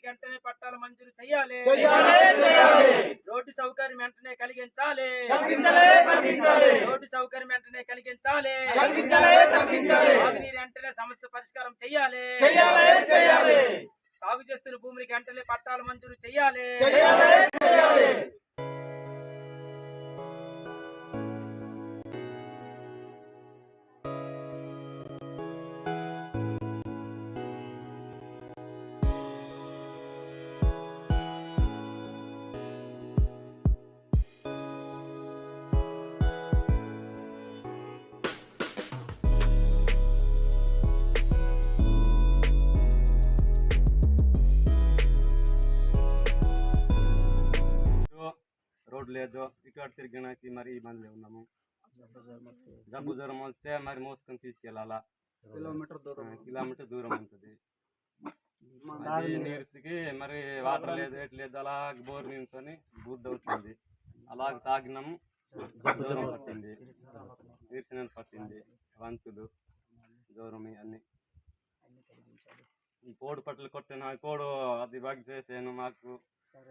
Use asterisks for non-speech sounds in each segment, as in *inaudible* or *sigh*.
భూమికి వెంటనే పట్టాలు మంజూరు చేయాలి. రోడ్డు సౌకర్యం వెంటనే కలిగించాలి. రోడ్డు సౌకర్యం వెంటనే కలిగించాలి. తాగునీరు వెంటనే సమస్య పరిష్కారం చేయాలి. సాగు చేస్తున్న భూమికి వెంటనే పట్టాలు మంజూరు చేయాలి లేదు. ఇటు తిరిగినాకి మరి ఇబ్బందులు ఉన్నాము. జబ్బు జ్వరం వస్తే మరి మోసుకొని తీసుకెళ్ళాలా? కిలోమీటర్ దూరం. కిలోమీటర్ దూరం ఉంటుంది. నీరుకి మరి వాటర్ లేదు ఎటు లేదు అలా బోర్ నించుకొని బూర్ది అవుతుంది. అలాగ తాగినాము జబ్బు జ్వరం పట్టింది. నీరసన పట్టింది. వంతులు జ్వరం ఇవన్నీ. ఈ కోడి పట్టలు కొట్టిన కోడు అది బాగా చేసాను మాకు.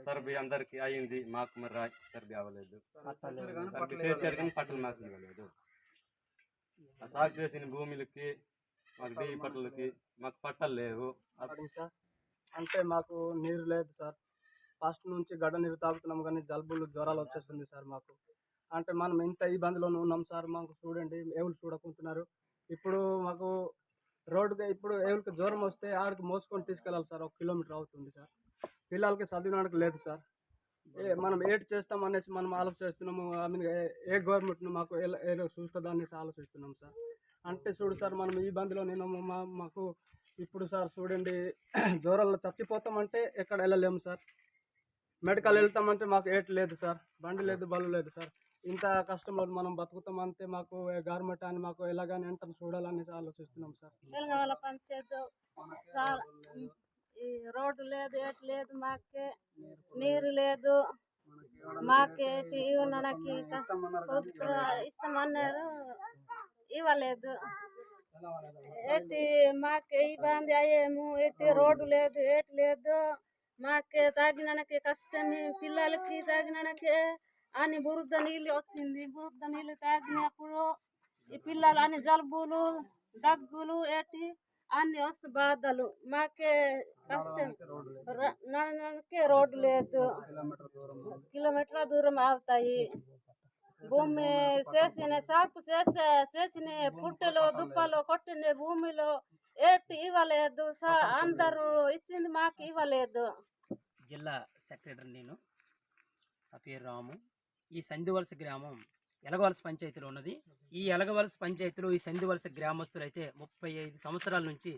సర్బీ అందరికి అయింది. మాకు మరి రా- సర్బీ అవ్వలేదు. సర్బీ చేశారు కానీ పట్టలు మాకు ఇవ్వలేదు. ఆ సాగు చేసిన భూములకి మాకు దేవి పట్టలకి మాకు పట్టలు లేవు. అంటే మాకు నీరు లేదు సార్. ఫస్ట్ నుంచి గడ్డ నీరు తాగుతున్నాం కానీ జలుబులు జ్వరాలు వచ్చేస్తుంది సార్ మాకు. అంటే మనం ఇంత ఇబ్బందిలోనే ఉన్నాం సార్. మాకు చూడండి ఎవరు చూడకుంటున్నారు. ఇప్పుడు మాకు రోడ్డుకి ఇప్పుడు ఎవరికి జ్వరం వస్తే ఆడికి మోసుకొని తీసుకెళ్ళాలి సార్. ఒక కిలోమీటర్ అవుతుంది సార్. పిల్లలకి చదివినానికి లేదు సార్. ఏ మనం ఏటి చేస్తాం అనేసి మనం ఆలోచిస్తున్నాము. ఐ మీన్ ఏ- ఏ గవర్నమెంట్ మాకు ఏదో చూస్తుందా అనేసి ఆలోచిస్తున్నాం సార్. అంటే చూడు సార్ మనం ఈ ఇబ్బందిలో నేను మా మాకు ఇప్పుడు సార్ చూడండి *clears throat* జ్వరాల్లో చచ్చిపోతామంటే ఎక్కడ వెళ్ళలేము సార్. మెడికల్ వెళ్తామంటే మాకు ఏటి లేదు సార్. బండి లేదు బళ్ళు లేదు సార్. ఇంత కష్టంలో మనం బతుకుతామంటే మాకు గవర్నమెంట్ అని మాకు ఎలాగని వెంటనే చూడాలనేసి ఆలోచిస్తున్నాం సార్. తెలంగాణ పంచాయత్ ఈ రోడ్డు లేదు ఏటి లేదు మాకే నీరు లేదు. మాకే ఇవ్వడానికి ఇస్తామన్నారు ఇవ్వలేదు. ఏటి మాకే ఇబ్బంది అయ్యేము ఏటి రోడ్డు లేదు ఏటి లేదు. మాకే తాగినానికి కష్టమే పిల్లలకి తాగినానికి అని బురద నీళ్ళు వచ్చింది. బురద నీళ్ళు తాగినప్పుడు ఈ పిల్లలు అని జలుబులు దగ్గులు ఏటి అన్ని వస్తు బాధలు. మాకే కష్టం. ర- రోడ్డు లేదు. కిలోమీటర్ల దూరం అవుతాయి భూమి చేసిన సాగు చేసే చేసిన పుట్టెలో దుప్పలో కొట్టిన భూమిలో ఏటి ఇవ్వలేదు. అందరూ ఇచ్చింది మాకు ఇవ్వలేదు. జిల్లా సెక్రటరీ నేను. నా పేరు రాము. ఈ సంధివలస గ్రామం ఎలగవలస పంచాయతీలో ఉన్నది. ఈ ఎలగవలస పంచాయతీలో ఈ సంధివలస గ్రామస్తులు అయితే ముప్పై ఐదు సంవత్సరాల నుంచి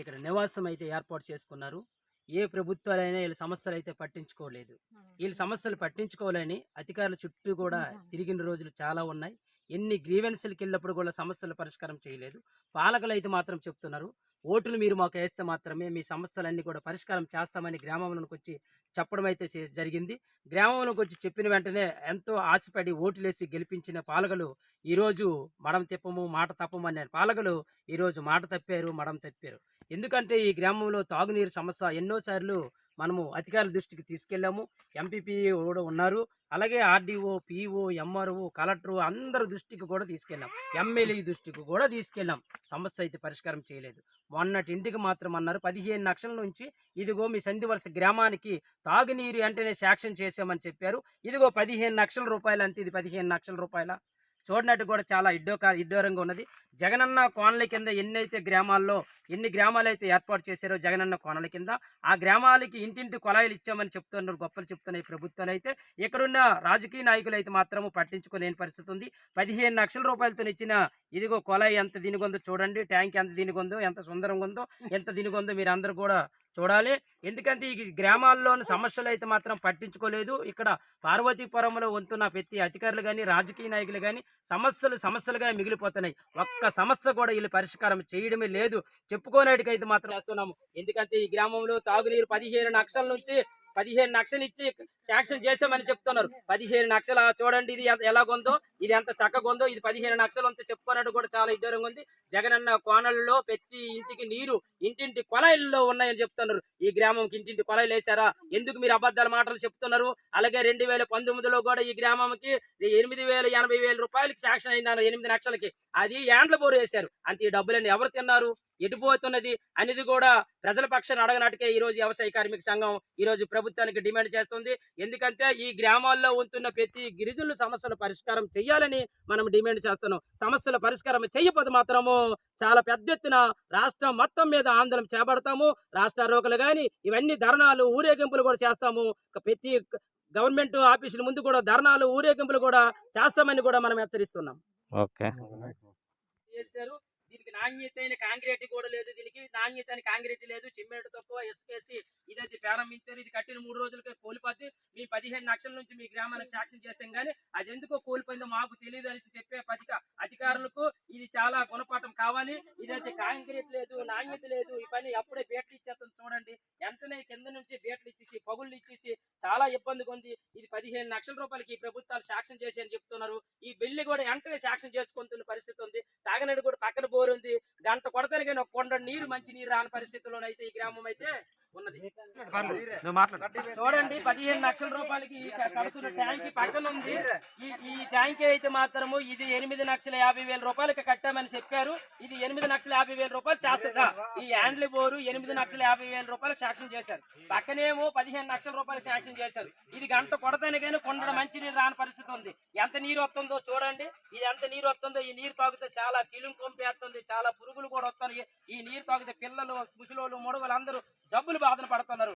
ఇక్కడ నివాసం అయితే ఏర్పాటు చేసుకున్నారు. ఏ ప్రభుత్వాలైనా వీళ్ళ సమస్యలు అయితే పట్టించుకోలేదు. వీళ్ళ సమస్యలు పట్టించుకోవాలని అధికారుల చుట్టూ కూడా తిరిగిన రోజులు చాలా ఉన్నాయి. ఎన్ని గ్రీవెన్స్లకి వెళ్ళినప్పుడు కూడా సమస్యల పరిష్కారం చేయలేదు. పాలకులు అయితే మాత్రం చెప్తున్నారు ఓటులు మీరు మాకు వేస్తే మాత్రమే మీ సమస్యలన్నీ కూడా పరిష్కారం చేస్తామని గ్రామంలోకి వచ్చి చెప్పడం అయితే జరిగింది. గ్రామంలోకి వచ్చి చెప్పిన వెంటనే ఎంతో ఆశపడి ఓటులేసి గెలిపించిన పాలకులు ఈరోజు మడం తిప్పము మాట తప్పము అనే పాలకులు ఈరోజు మాట తప్పారు మడం తప్పారు. ఎందుకంటే ఈ గ్రామంలో తాగునీరు సమస్య ఎన్నోసార్లు మనము అధికారుల దృష్టికి తీసుకెళ్ళాము. ఎంపీపీ కూడా ఉన్నారు. అలాగే ఆర్డీఓ పీఓ ఎంఆర్ఓ కలెక్టర్ అందరి దృష్టికి కూడా తీసుకెళ్ళాం. ఎమ్మెల్యే దృష్టికి కూడా తీసుకెళ్ళాం. సమస్య అయితే పరిష్కారం చేయలేదు. మొన్నటి ఇంటికి మాత్రం అన్నారు పదిహేను లక్షల నుంచి ఇదిగో మీ సంధివలస గ్రామానికి తాగునీరు వెంటనే శాంక్షన్ చేసామని చెప్పారు. ఇదిగో పదిహేను లక్షల రూపాయలు అంతే ఇది పదిహేను లక్షల రూపాయల? చూడనట్టు కూడా చాలా ఇడ్డోకా ఇడ్డోరంగా ఉన్నది. జగనన్న కోనల కింద ఎన్నైతే గ్రామాల్లో ఎన్ని గ్రామాలు అయితే ఏర్పాటు చేశారో జగనన్న కోనల కింద ఆ గ్రామాలకి ఇంటింటి కొలాయిలు ఇచ్చామని చెప్తున్నారు గొప్పలు చెప్తున్నాయి ప్రభుత్వాలు అయితే ఇక్కడున్న రాజకీయ నాయకులు అయితే మాత్రము పట్టించుకోలేని పరిస్థితి ఉంది. పదిహేను లక్షల రూపాయలతో ఇచ్చిన ఇదిగో కొలాయి ఎంత దీనిగొందో చూడండి ట్యాంక్ ఎంత దీనిగొందో ఎంత సుందరంగా ఉందో ఎంత దీనిగొందో మీరు అందరూ కూడా చూడాలి. ఎందుకంటే ఈ గ్రామాల్లోని సమస్యలు అయితే మాత్రం పట్టించుకోలేదు. ఇక్కడ పార్వతీపురంలో వంతున్న ప్రతి అధికారులు కానీ రాజకీయ నాయకులు కానీ సమస్యలు సమస్యలుగా మిగిలిపోతున్నాయి. ఒక్క సమస్య కూడా వీళ్ళు పరిష్కారం చేయడమే లేదు. చెప్పుకోనేటికైతే మాత్రం చేస్తున్నాము. ఎందుకంటే ఈ గ్రామంలో తాగునీరు పదిహేను లక్షల నుంచి పదిహేను లక్షలు ఇచ్చి శాంక్షన్ చేసామని చెప్తున్నారు. పదిహేను లక్షలు చూడండి ఇది ఎంత- ఎలాగుందో ఇది ఎంత చక్కగా ఉందో ఇది పదిహేను లక్షలు అంత చెప్పుకున్నట్టు కూడా చాలా ఇద్దరంగా ఉంది. జగనన్న కోనల్లో ప్రతి ఇంటికి నీరు ఇంటింటి కొలాయిల్లో ఉన్నాయని చెప్తున్నారు. ఈ గ్రామంకి ఇంటింటి కొలాయిలు వేశారా? ఎందుకు మీరు అబద్ధాల మాటలు చెప్తున్నారు? అలాగే రెండు వేల పంతొమ్మిదిలో కూడా ఈ గ్రామంకి ఎనిమిది వేల ఎనభై వేల రూపాయలకి శాంక్షన్ అయిందన్నారు ఎనిమిది లక్షలకి అది యాండ్ల బోరు వేశారు. అంత ఈ డబ్బులన్నీ ఎవరు తిన్నారు? ఎటుపోతున్నది అనేది కూడా ప్రజల పక్షాన్ని అడగనట్టుకే ఈ రోజు వ్యవసాయ కార్మిక సంఘం ఈ రోజు ప్రభుత్వానికి డిమాండ్ చేస్తుంది. ఎందుకంటే ఈ గ్రామాల్లో ఉంటున్న ప్రతి గిరిజనుల సమస్యల పరిష్కారం చేయాలని మనం డిమాండ్ చేస్తున్నాం. సమస్యల పరిష్కారం చేయకపోతే మాత్రము చాలా పెద్ద ఎత్తున రాష్ట్రం మొత్తం మీద ఆందోళన చేపడతాము. రాష్ట్ర రోగులు కానీ ఇవన్నీ ధర్నాలు ఊరేగింపులు కూడా చేస్తాము. ప్రతి గవర్నమెంట్ ఆఫీసుల ముందు కూడా ధర్నాలు ఊరేగింపులు కూడా చేస్తామని కూడా మనం హెచ్చరిస్తున్నాం. ఓకే. చేశారు. నాణ్యత అయిన కాంక్రీట్ కూడా లేదు దీనికి. నాణ్యత అయిన కాంక్రీట్ లేదు. సిమెంట్ తక్కువ ఇసుకేసి ఇదైతే ప్రారంభించారు. ఇది కట్టిన మూడు రోజులకే కోల్పోద్ది. మీ పదిహేను లక్షల నుంచి మీ గ్రామానికి సాక్ష్యం చేసాం కానీ అది ఎందుకో కోల్పోయిందో మాకు తెలియదు అనేసి చెప్పే పథక అధికారులకు ఇది చాలా గుణపాఠం కావాలి. ఇదైతే కాంక్రీట్ లేదు నాణ్యత లేదు. ఈ పని అప్పుడే బేట్లు ఇచ్చేస్తుంది చూడండి. వెంటనే కింద నుంచి బేట్లు ఇచ్చేసి పగుళ్ళు ఇచ్చేసి చాలా ఇబ్బందిగా ఉంది. ఇది పదిహేను లక్షల రూపాయలకి ప్రభుత్వాలు సాక్ష్యం చేసి అని చెప్తున్నారు. ఈ బిల్లు కూడా వెంటనే సాక్ష్యం చేసుకుంటున్న పరిస్థితి ఉంది. తాగనడు కూడా పక్కన బోరు గంట కొడతాను కానీ ఒక కొండ నీరు మంచి నీరు రాని పరిస్థితుల్లోనైతే ఈ గ్రామం అయితే ఉన్నది. చూడండి పదిహేను లక్షల రూపాయలకి కడుతున్న ట్యాంక్ పక్కన ఉంది. ఈ ట్యాంక్ అయితే మాత్రము ఇది ఎనిమిది లక్షల యాభై వేల రూపాయలకి కట్టామని చెప్పారు. ఇది ఎనిమిది లక్షల యాభై వేల రూపాయలు చేస్తుందా ఈ హ్యాండ్లీ బోరు ఎనిమిది లక్షల యాభై వేల రూపాయలు శాంక్షన్ చేశారు. పక్కనేమో పదిహేను లక్షల రూపాయలు శాంక్షన్ చేశారు. ఇది గంట కొడతానే కానీ కొండ మంచి నీరు రాని పరిస్థితి ఉంది. ఎంత నీరు వస్తుందో చూడండి. ఇది ఎంత నీరు వస్తుందో ఈ నీరు తాగితే చాలా కిలుం కొంపేస్తుంది చాలా పురుగులు కూడా వస్తున్నాయి. ఈ నీరు తాగితే పిల్లలు ముసలోళ్ళు మొడవలు అందరూ జబ్బులు బాధలు పడుతున్నారు.